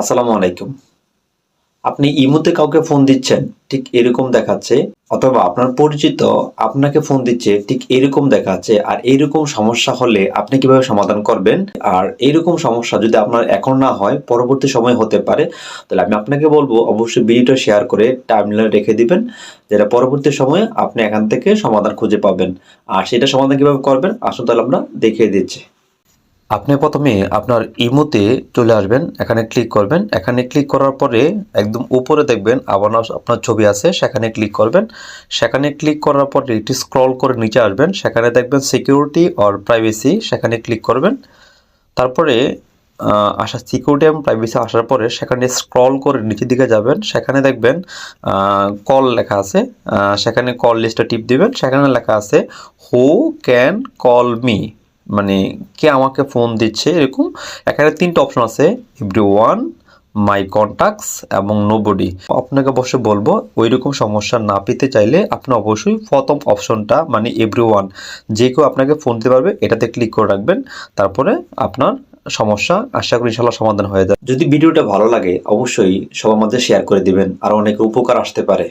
আসসালামু আলাইকুম। আপনি ইমোতে কাউকে ফোন দিচ্ছেন, ঠিক এরকম দেখাচ্ছে, অথবা আপনার পরিচিত আপনাকে ফোন দিচ্ছে, ঠিক এরকম দেখাচ্ছে, আর এইরকম সমস্যা হলে আপনি কীভাবে সমাধান করবেন? আর এইরকম সমস্যা যদি আপনার এখন না হয়, পরবর্তী সময় হতে পারে, তাহলে আমি আপনাকে বলব, অবশ্যই ভিডিওটা শেয়ার করে টাইমলাইনে রেখে দিবেন, যেটা পরবর্তী সময়ে আপনি এখান থেকে সমাধান খুঁজে পাবেন। আর সেটা সমাধান কীভাবে করবেন, আসুন তাহলে আমরা দেখিয়ে দিচ্ছি। আপনি প্রথমে আপনার ইমোতে চলে আসবেন, এখানে ক্লিক করবেন। এখানে ক্লিক করার পরে একদম উপরে দেখবেন আবার আপনার ছবি আছে, সেখানে ক্লিক করবেন। সেখানে ক্লিক করার পরে একটি স্ক্রল করে নিচে আসবেন। সেখানে দেখবেন সিকিউরিটি অর প্রাইভেসি সেখানে ক্লিক করবেন। তারপরে আসা সিকিউরিটি এবং প্রাইভেসি আসার পরে সেখানে স্ক্রল করে নিচের দিকে যাবেন। সেখানে দেখবেন কল লেখা আছে। সেখানে কল লিস্টটা টিপ দিবেন। সেখানে লেখা আছে হু ক্যান কল মি মানে কে আমাকে ফোন দিচ্ছে, এরকম এখানে তিনটা অপশন আছে। এভরি ওয়ান মাই কন্ট্যাক্টস এবং নোবডি আপনাকে অবশ্যই বলব ওই রকম সমস্যা না পেতে চাইলে আপনি অবশ্যই প্রথম অপশনটা মানে এভরি ওয়ান যে কেউ আপনাকে ফোন দিতে পারবে, এটাতে ক্লিক করে রাখবেন। তারপরে আপনার সমস্যা, আশা করি ইনশাল্লাহ সমাধান হয়ে যাবে। যদি ভিডিওটা ভালো লাগে, অবশ্যই সবার মধ্যে শেয়ার করে দিবেন। আর অনেক উপকার আসতে পারে।